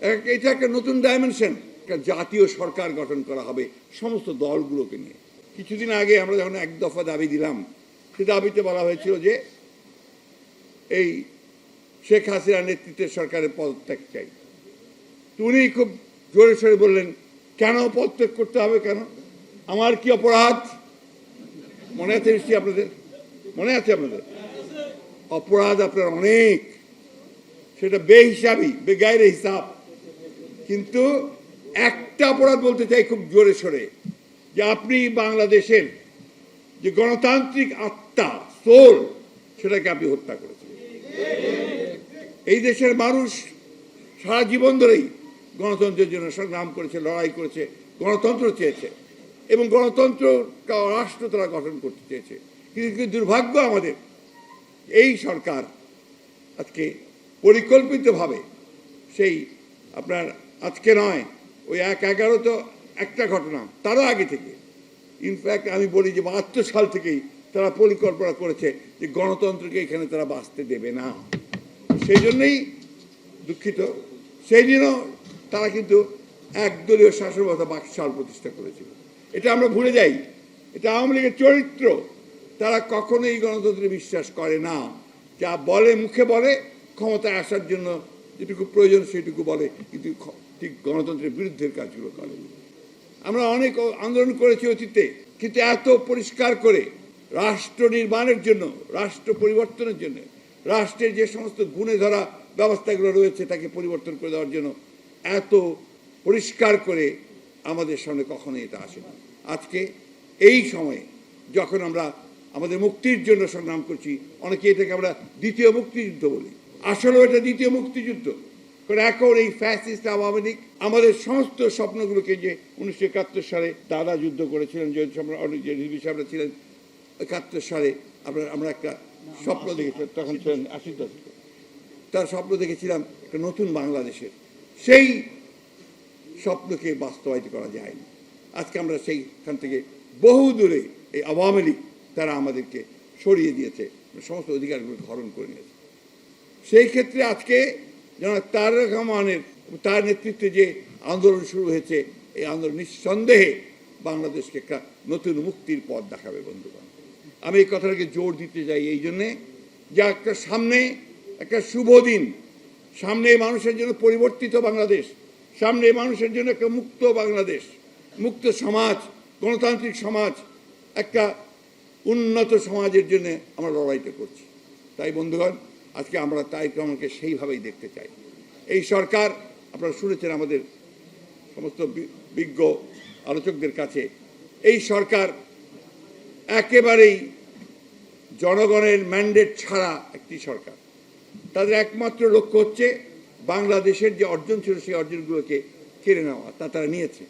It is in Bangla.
এটা একটা নতুন ডাইমেনশন একটা জাতীয় সরকার গঠন করা হবে সমস্ত দলগুলোকে নিয়ে। কিছুদিন আগে আমরা যখন এক দফা দাবি দিলাম, সে দাবিতে বলা হয়েছিল যে এই শেখ হাসিনার নেতৃত্বের সরকারের পদত্যাগ চাই। উনি খুব জোরে সোরে বললেন, কেন পদত্যাগ করতে হবে কেন? আমার কি অপরাধ? মনে আছে নিশ্চয়ই আপনাদের? মনে আছে আপনাদের? অপরাধ আপনার অনেক। সেটা বেহিসাবি, বেগাইরে হিসাব। কিন্তু একটা অপরাধ বলতে চাই খুব জোরে সোরে, যে আপনি বাংলাদেশের যে গণতান্ত্রিক আত্মা, সোল, সেটাকে আপনি হত্যা করেছেন এই দেশের মানুষ সারা জীবন ধরেই গণতন্ত্রের জন্য সংগ্রাম করেছে, লড়াই করেছে, গণতন্ত্র চেয়েছে এবং গণতন্ত্র রাষ্ট্র তারা গঠন করতে চেয়েছে। কিন্তু দুর্ভাগ্য আমাদের, এই সরকার আজকে পরিকল্পিতভাবে সেই আপনার আজকে নয়, ওই এক এগারো তো একটা ঘটনা, তারও আগে থেকে। ইনফ্যাক্ট আমি বলি যে বাহাত্তর সাল থেকেই তারা পরিকল্পনা করেছে যে গণতন্ত্রকে এখানে তারা বাঁচতে দেবে না। সেই জন্যই দুঃখিত, সেই দিনও তারা কিন্তু একদলীয় শাসন ব্যবস্থা বাকশাল প্রতিষ্ঠা করেছিল। এটা আমরা ভুলে যাই। এটা আওয়ামী লীগের চরিত্র। তারা কখনোই গণতন্ত্রে বিশ্বাস করে না। যা বলে, মুখে বলে, ক্ষমতায় আসার জন্য যেটুকু প্রয়োজন সেটুকু বলে, কিন্তু ঠিক গণতন্ত্রের বিরুদ্ধের কাজগুলো করে আমরা অনেক আন্দোলন করেছি অতীতে, কিন্তু এত পরিষ্কার করে রাষ্ট্র নির্মাণের জন্য, রাষ্ট্র পরিবর্তনের জন্য, রাষ্ট্রের যে সমস্ত গুণে ধরা ব্যবস্থাগুলো রয়েছে তাকে পরিবর্তন করে দেওয়ার জন্য এত পরিষ্কার করে আমাদের সামনে কখনোই এটা আসে না আজকে এই সময়ে যখন আমরা আমাদের মুক্তির জন্য সংগ্রাম করছি, অনেকে এটাকে আমরা দ্বিতীয় মুক্তিযুদ্ধ বলি। আসলেও এটা দ্বিতীয় মুক্তিযুদ্ধ। এখন এই ফ্যাসিস্ট আওয়ামী লীগ আমাদের সমস্ত স্বপ্নগুলোকে যে উনিশশো একাত্তর সালে দাদা যুদ্ধ করেছিলেন, যে আমরা অনেক যে সাহেবরা ছিলেন, একাত্তর সালে আমরা আমরা একটা স্বপ্ন দেখেছিলাম, তখন ছিলেন আশি দশকে তার স্বপ্ন দেখেছিলাম একটা নতুন বাংলাদেশের। সেই স্বপ্নকে বাস্তবায়িত করা যায়নি। আজকে আমরা সেইখান থেকে বহু দূরে এই আওয়ামী লীগ, তারা আমাদেরকে সরিয়ে দিয়েছে, সমস্ত অধিকারগুলো হরণ করে নিয়েছে। সেই ক্ষেত্রে আজকে যেন তার রহমানের তার নেতৃত্বে যে আন্দোলন শুরু হয়েছে, এই আন্দোলন নিঃসন্দেহে বাংলাদেশকে একটা নতুন মুক্তির পথ দেখাবে, বন্ধুগণ। আমি এই কথাটাকে জোর দিতে চাই এই জন্যে যে একটা সামনে একটা শুভ দিন, সামনে মানুষের জন্য পরিবর্তিত বাংলাদেশ, সামনে মানুষের জন্য একটা মুক্ত বাংলাদেশ, মুক্ত সমাজ, গণতান্ত্রিক সমাজ, একটা উন্নত সমাজের জন্য আমরা লড়াইটা করছি। তাই, বন্ধুগণ আজকে আমরা তাই রহমানকে সেইভাবেই দেখতে চাই। এই সরকার, আপনারা শুনেছেন আমাদের সমস্ত বিজ্ঞ আলোচকদের কাছে, এই সরকার একেবারেই জনগণের ম্যান্ডেট ছাড়া একটি সরকার। তাদের একমাত্র লক্ষ্য হচ্ছে বাংলাদেশের যে অর্জন ছিল সেই অর্জনগুলোকে কেড়ে নেওয়া, তা তারা নিয়েছে।